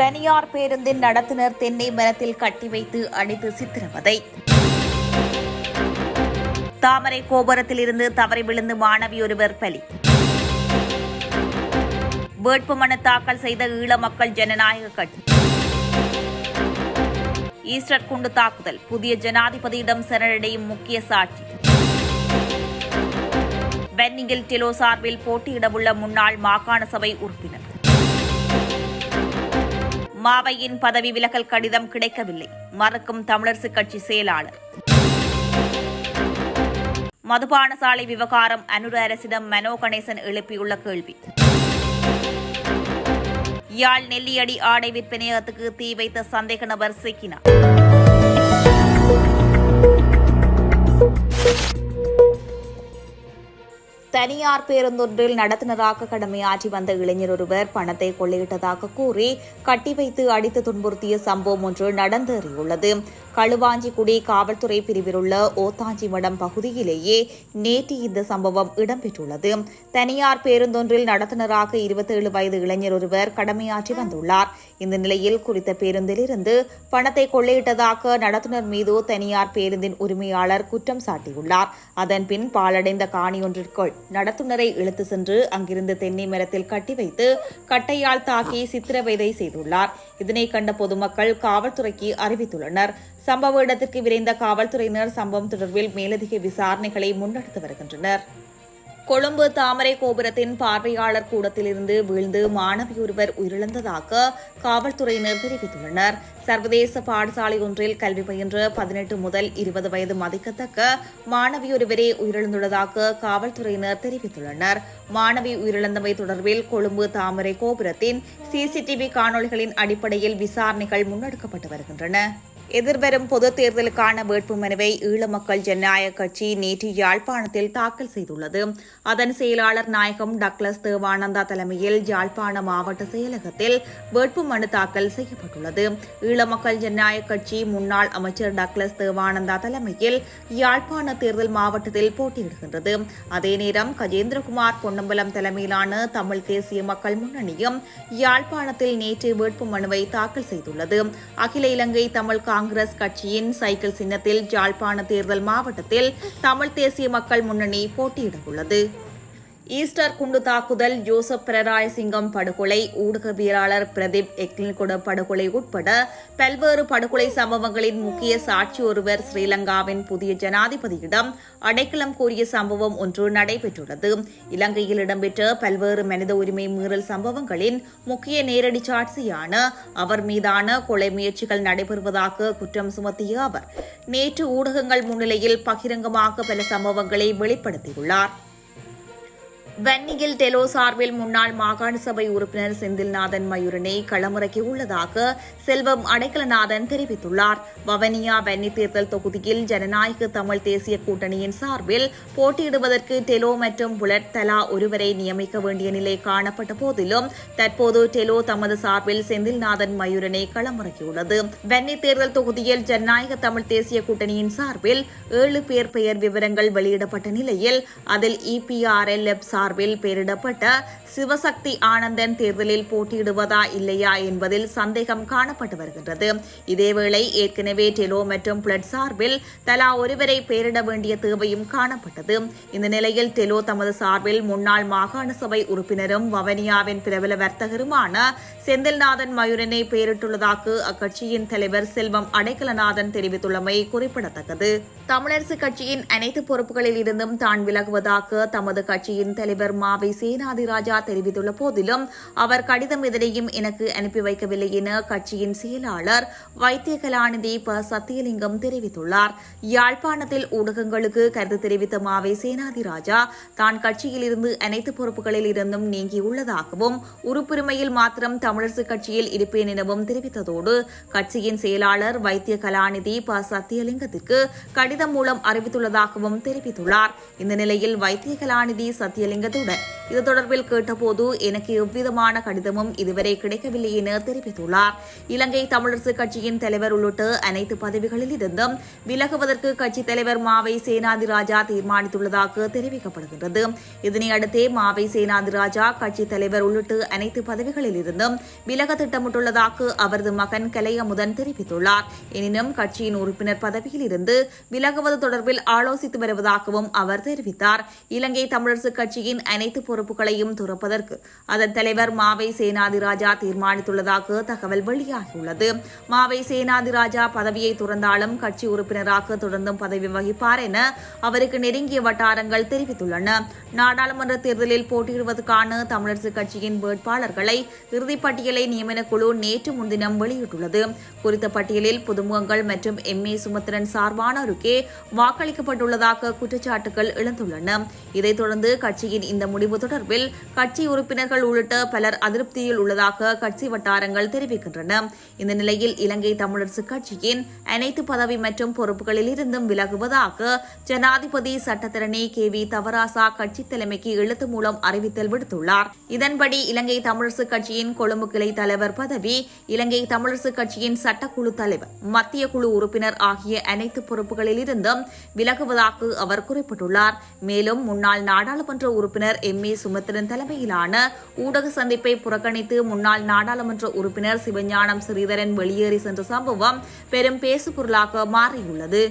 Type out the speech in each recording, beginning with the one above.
தனியார் பேருந்தின் நடத்துனர் தென்னை மரத்தில் கட்டி வைத்து அடித்து சித்திரவதை. தாமரை கோபுரத்தில் இருந்து தவறி விழுந்து மாணவி ஒருவர் பலி. வேட்புமனு தாக்கல் செய்த ஈழ மக்கள் ஜனநாயக கட்சி. ஈஸ்டர் குண்டு தாக்குதல் புதிய ஜனாதிபதியிடம் சரணடையும் முக்கிய சாட்சி. பென்னிங்கில் டெலோ சார்பில் போட்டியிடவுள்ள முன்னாள் மாகாண சபை உறுப்பினர். மாவையின் பதவி விலகல் கடிதம் கிடைக்கவில்லை. மறுக்கும் தமிழரசு கட்சி செயலாளர். மதுபான சாலை விவகாரம் அனுர அரசிடம் மனோ கணேசன் எழுப்பியுள்ள கேள்வி. யாழ் நெல்லியடி ஆடை விற்பனையகத்துக்கு தீ வைத்த சந்தேக நபர் சிக்கினார். தனியார் பேருந்தொன்றில் நடத்துனராக கடமையாற்றி வந்த இளைஞர் ஒருவர் பணத்தை கொள்ளையிட்டதாக கூறி கட்டி வைத்து அடித்து துன்புறுத்திய சம்பவம் ஒன்று நடந்தேறியுள்ளது. களுவாஞ்சிக்குடி காவல்துறை பிரிவிலுள்ள ஓத்தாஞ்சிமடம் ஓத்தாஞ்சி மடம் பகுதியிலேயே நேற்று இந்த சம்பவம் இடம்பெற்றுள்ளது. தனியார் பேருந்தொன்றில் நடத்துனராக இருபத்தேழு வயது இளைஞர் ஒருவர் கடமையாற்றி வந்துள்ளார். இந்த நிலையில் குறித்த பேருந்திலிருந்து பணத்தை கொள்ளையிட்டதாக நடத்துனர் மீது தனியார் பேருந்தின் உரிமையாளர் குற்றம் சாட்டியுள்ளார். அதன்பின் பாலடைந்த காணியொன்றிற்குள் நடத்துனரை இழுத்து சென்று அங்கிருந்து தென்னை மரத்தில் கட்டி வைத்து கட்டையால் தாக்கி சித்திரவதை செய்துள்ளார். இதனை கண்ட பொதுமக்கள் காவல்துறைக்கு அறிவித்துள்ளனர். சம்பவ இடத்திற்கு விரைந்த காவல்துறையினர் சம்பவம் தொடர்பில் மேலதிக விசாரணைகளை முன்னெடுத்து வருகின்றனர். கொழும்பு தாமரை கோபுரத்தின் பார்வையாளர் கூடத்திலிருந்து வீழ்ந்து மாணவியொருவர் உயிரிழந்ததாக காவல்துறையினர் தெரிவித்துள்ளனர். சர்வதேச பாடசாலை ஒன்றில் கல்வி பயின்ற பதினெட்டு முதல் இருபது வயது மதிக்கத்தக்க மாணவியொருவரே உயிரிழந்துள்ளதாக காவல்துறையினர் தெரிவித்துள்ளனர். மாணவி உயிரிழந்தமை தொடர்பில் கொழும்பு தாமரை கோபுரத்தின் சிசிடிவி காணொலிகளின் அடிப்படையில் விசாரணைகள் முன்னெடுக்கப்பட்டு வருகின்றன. எதிர்வரும் பொதுத் தேர்தலுக்கான வேட்புமனுவை ஈழ மக்கள் ஜனநாயக கட்சி நேற்று யாழ்ப்பாணத்தில் தாக்கல் செய்துள்ளது. அதன் செயலாளர் நாயகம் டக்ளஸ் தேவானந்தா தலைமையில் யாழ்ப்பாண மாவட்ட செயலகத்தில் வேட்புமனு தாக்கல் செய்யப்பட்டுள்ளது. ஈழ மக்கள் ஜனநாயக கட்சி முன்னாள் அமைச்சர் டக்ளஸ் தேவானந்தா தலைமையில் யாழ்ப்பாண தேர்தல் மாவட்டத்தில் போட்டியிடுகின்றது. அதே நேரம் கஜேந்திரகுமார் பொன்னம்பலம் தலைமையிலான தமிழ் தேசிய மக்கள் முன்னணியும் யாழ்ப்பாணத்தில் நேற்று வேட்புமனுவை தாக்கல் செய்துள்ளது. அகில இலங்கை தமிழ் காங்கிரஸ் கட்சியின் சைக்கிள் சின்னத்தில் ஜாழ்ப்பாண தேர்தல் மாவட்டத்தில் தமிழ் தேசிய மக்கள் முன்னணி போட்டியிடவுள்ளது. ஈஸ்டர் குண்டு தாக்குதல் ஜோசப் பிரராயசிங்கம் படுகொலை ஊடகவியலாளர் பிரதீப் எக்லின்கொட படுகொலை உட்பட பல்வேறு படுகொலை சம்பவங்களின் முக்கிய சாட்சி ஒருவர் ஸ்ரீலங்காவின் புதிய ஜனாதிபதியிடம் அடைக்கலம் கோரிய சம்பவம் ஒன்று நடைபெற்றுள்ளது. இலங்கையில் இடம்பெற்ற பல்வேறு மனித உரிமை மீறல் சம்பவங்களின் முக்கிய நேரடி சாட்சியான அவர் மீதான கொலை முயற்சிகள் நடைபெறுவதாக குற்றம் சுமத்திய அவர் நேற்று ஊடகங்கள் முன்னிலையில் பகிரங்கமாக பல சம்பவங்களை வெளிப்படுத்தியுள்ளார். வன்னியில் டெலோ சார்பில் முன்னாள் மாகாண சபை உறுப்பினர் செந்தில்நாதன் மயூரனை களமிறக்கியுள்ளதாக செல்வம் அடைக்கலநாதன் தெரிவித்துள்ளார். வவனியா வன்னி தேர்தல் தொகுதியில் ஜனநாயக தமிழ் தேசிய கூட்டணியின் சார்பில் போட்டியிடுவதற்கு டெலோ மற்றும் புலட் தலா ஒருவரை நியமிக்க வேண்டிய நிலை காணப்பட்ட போதிலும் தற்போது டெலோ தமது சார்பில் செந்தில்நாதன் மயூரனை களமிறக்கியுள்ளது. வன்னி தேர்தல் தொகுதியில் ஜனநாயக தமிழ் தேசிய கூட்டணியின் சார்பில் ஏழு பேர் பெயர் விவரங்கள் வெளியிடப்பட்ட நிலையில் அதில் இபிஆர்எல் சார்பில் பெயரிடப்பட்ட சிவசக்தி ஆனந்தன் தேர்தலில் போட்டியிடுவதா இல்லையா என்பதில் சந்தேகம் காணப்பட்டு வருகின்றது. இதேவேளை ஏற்கனவே டெலோ மற்றும் பிளட் சார்பில் தலா ஒருவரை பெயரிட வேண்டிய தேவையும் காணப்பட்டது. இந்த நிலையில் டெலோ தமது சார்பில் முன்னாள் மாகாண சபை உறுப்பினரும் வவனியாவின் பிரபல வர்த்தகருமான செந்தில்நாதன் மயூரனை பெயரிட்டுள்ளதாக அக்கட்சியின் தலைவர் செல்வம் அடைக்கலநாதன் தெரிவித்துள்ளமை குறிப்பிடத்தக்கது. தமிழரசு கட்சியின் அனைத்து பொறுப்புகளில் இருந்தும் தான் விலகுவதாக தமது கட்சியின் தலைவர் மாவை சேனாதிராஜா தெரிவித்துள்ள போதிலும் அவர் கடிதம் எதனையும் எனக்கு அனுப்பி வைக்கவில்லை என கட்சியின் செயலாளர் வைத்திய கலாநிதி ப. சத்தியலிங்கம் தெரிவித்துள்ளார். யாழ்ப்பாணத்தில் ஊடகங்களுக்கு கருத்து தெரிவித்த மாவை சேனாதிராஜா தான் கட்சியிலிருந்து அனைத்து பொறுப்புகளில் இருந்தும் நீங்கியுள்ளதாகவும் உறுப்புரிமையில் மாத்திரம் தமிழரசு கட்சியில் இருப்பேன் எனவும் தெரிவித்ததோடு கட்சியின் செயலாளர் வைத்திய கலாநிதி ப. சத்தியலிங்கத்திற்கு கடிதம் மூலம் அறிவித்துள்ளதாகவும் தெரிவித்துள்ளார். இந்த நிலையில் வைத்திய கலாநிதி சத்தியலிங்கத்துடன் இது தொடர்பில் கேட்ட கேட்டபோது எனக்கு எவ்விதமான கடிதமும் இதுவரை கிடைக்கவில்லை என தெரிவித்துள்ளார். இலங்கை தமிழரசு கட்சியின் தலைவர் உள்ளிட்ட அனைத்து பதவிகளில் இருந்தும் விலகுவதற்கு கட்சித் தலைவர் மாவை சேனாதி ராஜா தீர்மானித்துள்ளதாக தெரிவிக்கப்படுகின்றது. இதனையடுத்தே மாவை சேனாதி ராஜா கட்சித் தலைவர் உள்ளிட்ட அனைத்து பதவிகளில் இருந்தும் விலக திட்டமிட்டுள்ளதாக அவரது மகன் கலையமுதன் தெரிவித்துள்ளார். எனினும் கட்சியின் உறுப்பினர் பதவியில் இருந்து விலகுவது தொடர்பில் ஆலோசித்து வருவதாகவும் அவர் தெரிவித்தார். இலங்கை தமிழரசு கட்சியின் அனைத்து பொறுப்புகளையும் துறப்ப துறப்பதற்கு அதன் தலைவர் மாவை சேனாதிராஜா தீர்மானித்துள்ளதாக தகவல் வெளியாகியுள்ளது. மாவை சேனாதிராஜா பதவியை துறந்தாலும் கட்சி உறுப்பினராக தொடர்ந்தும் பதவி வகிப்பார் என அவருக்கு நெருங்கிய வட்டாரங்கள் தெரிவித்துள்ளன. நாடாளுமன்ற தேர்தலில் போட்டியிடுவதற்கான தமிழரசு கட்சியின் வேட்பாளர்களை இறுதிப்பட்டியலை நியமன குழு நேற்று முன்தினம் வெளியிட்டுள்ளது. குறித்த பட்டியலில் புதுமுகங்கள் மற்றும் எம். ஏ. சுமத்திரன் சார்பானோருக்கே வாக்களிக்கப்பட்டுள்ளதாக குற்றச்சாட்டுகள் எழுந்துள்ளன. இதைத் தொடர்ந்து கட்சியின் இந்த முடிவு தொடர்பில் கட்சி உறுப்பினர்கள் உள்ளிட்ட பலர் அதிருப்தியில் உள்ளதாக கட்சி வட்டாரங்கள் தெரிவிக்கின்றன. இந்த நிலையில் இலங்கை தமிழரசு கட்சியின் அனைத்து பதவி மற்றும் பொறுப்புகளில் இருந்தும் விலகுவதாக ஜனாதிபதி சட்டத்தரணி கே வி தவராசா கட்சி தலைமைக்கு எழுத்து மூலம் அறிவித்தல் விடுத்துள்ளார். இதன்படி இலங்கை தமிழரசு கட்சியின் கொழும்பு கிளை தலைவர் பதவி இலங்கை தமிழரசு கட்சியின் சட்டக்குழு தலைவர் மத்திய குழு உறுப்பினர் ஆகிய அனைத்து பொறுப்புகளில் இருந்தும் விலகுவதாக அவர் குறிப்பிட்டுள்ளார். மேலும் முன்னாள் நாடாளுமன்ற உறுப்பினர் எம் ஏ சுமத்திரன் தலைமையிலான ஊடக சந்திப்பை புறக்கணித்து முன்னாள் நாடாளுமன்ற உறுப்பினர் சிவஞானம் ஸ்ரீதரன் வெளியேறி சென்ற சம்பவம் பெரும் பேசுபொருளாக மாறியுள்ளது.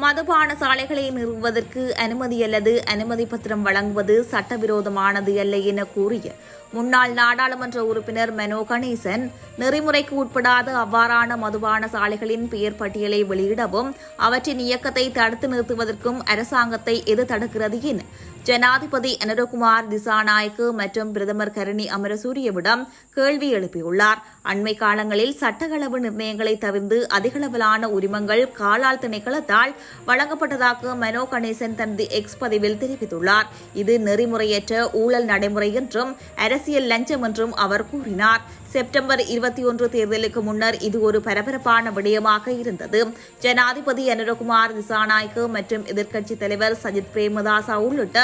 மதுபான சாலைகளை நிறுவுவதற்கு அனுமதி அல்லது அனுமதி பத்திரம் வழங்குவது சட்டவிரோதமானது அல்ல என கூறிய முன்னாள் நாடாளுமன்ற உறுப்பினர் மெனோ கணேசன் நெறிமுறைக்கு உட்படாத அவ்வாறான மதுபான சாலைகளின் பெயர் பட்டியலை வெளியிடவும் அவற்றின் இயக்கத்தை தடுத்து நிறுத்துவதற்கும் அரசாங்கத்தை எது தடுக்கிறது என ஜனாதிபதி அனுரகுமார் திசாநாயக்கு மற்றும் பிரதமர் கரணி அமரசூரியவிடம் கேள்வி எழுப்பியுள்ளார். அண்மை காலங்களில் சட்டகளவு நிர்ணயங்களை தவிர்த்து அதிகளவிலான உரிமங்கள் காலால் திணைக்களத்தால் வழங்கப்பட்டதாக மனோ கணேசன் தனது எக்ஸ் பதிவில் தெரிவித்துள்ளார். இது நெறிமுறையற்ற ஊழல் நடைமுறை என்றும் அரசியல் லஞ்சம் என்றும் அவர் கூறினார். செப்டம்பர் இருபத்தி ஒன்று தேர்தலுக்கு முன்னர் இது ஒரு பரபரப்பான விடயமாக இருந்தது. ஜனாதிபதி அனுரகுமார் திசாநாயக்கு மற்றும் எதிர்க்கட்சித் தலைவர் சஜித் பிரேமதாசா உள்ளிட்ட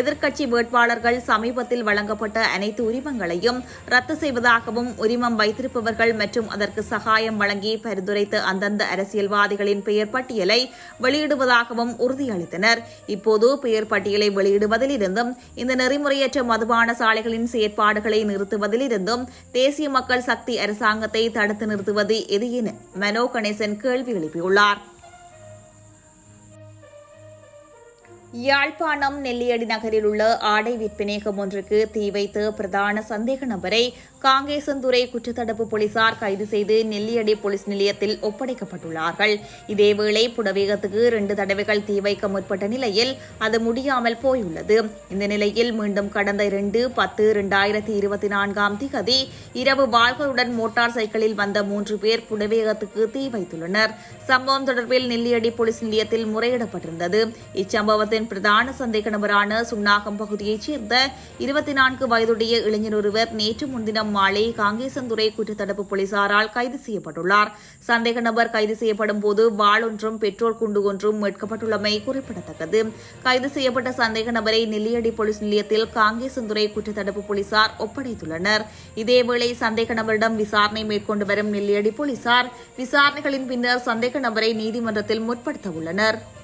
எதிர்க்கட்சி வேட்பாளர்கள் சமீபத்தில் வழங்கப்பட்ட அனைத்து உரிமங்களையும் ரத்து செய்வதாகவும் உரிமம் வைத்திருப்பவர்கள் மற்றும் அதற்கு சகாயம் வழங்கி பரிந்துரைத்த அந்தந்த அரசியல்வாதிகளின் பெயர் பட்டியலை வெளியிடுவதாகவும் உறுதியளித்தனர். இப்போது பெயர் பட்டியலை வெளியிடுவதிலிருந்தும் இந்த நெறிமுறையற்ற மதுபான சாலைகளின் செயற்பாடுகளை நிறுத்துவதிலிருந்தும் தேசிய மக்கள் சக்தி அரசாங்கத்தை தடுத்து நிறுத்துவது எது என மனோ கணேசன் கேள்வி எழுப்பியுள்ளார் யாழ்ப்பாணம் நெல்லியடி நகரில் உள்ள ஆடை விற்பனையகம் ஒன்றுக்கு தீ வைத்து பிரதான சந்தேக நபரை காங்கேசந்துறை குற்றத்தடுப்பு போலீசார் கைது செய்து நெல்லியடி போலீஸ் நிலையத்தில் ஒப்படைக்கப்பட்டுள்ளார்கள். இதேவேளை புடவேகத்துக்கு இரண்டு தடவைகள் தீ வைக்க முற்பட்ட நிலையில் அது முடியாமல் போயுள்ளது. இந்த நிலையில் மீண்டும் கடந்த இரண்டு பத்து இரண்டாயிரத்தி இருபத்தி நான்காம் திகதி இரவு வாள்களுடன் மோட்டார் சைக்கிளில் வந்த மூன்று பேர் புடவேகத்துக்கு தீ வைத்துள்ளனர். சம்பவம் தொடர்பில் நெல்லியடி போலீஸ் நிலையத்தில் முறையிடப்பட்டிருந்தது. இச்சம்பவத்தில் சம்பவத்தின் பிரதான சந்தேக நபரான சுன்னாகம் பகுதியைச் சேர்ந்த இருபத்தி நான்கு வயதுடைய இளைஞர் ஒருவர் நேற்று முன்தினம் மாலை காங்கேசந்துறை குற்றத்தடுப்பு போலீசாரால் கைது செய்யப்பட்டுள்ளார். சந்தேக நபர் கைது செய்யப்படும் போது வாள் ஒன்றும் பெட்ரோல் குண்டு ஒன்றும் மீட்கப்பட்டுள்ளமை குறிப்பிடத்தக்கது. கைது செய்யப்பட்ட சந்தேக நபரை நெல்லியடி போலீஸ் நிலையத்தில் காங்கேசந்துறை குற்றத்தடுப்பு போலீசார் ஒப்படைத்துள்ளனர். இதேவேளை சந்தேக நபரிடம் விசாரணை மேற்கொண்டு வரும் நெல்லியடி போலீசார் விசாரணைகளின் பின்னர் சந்தேக நபரை நீதிமன்றத்தில் முற்படுத்த உள்ளனர்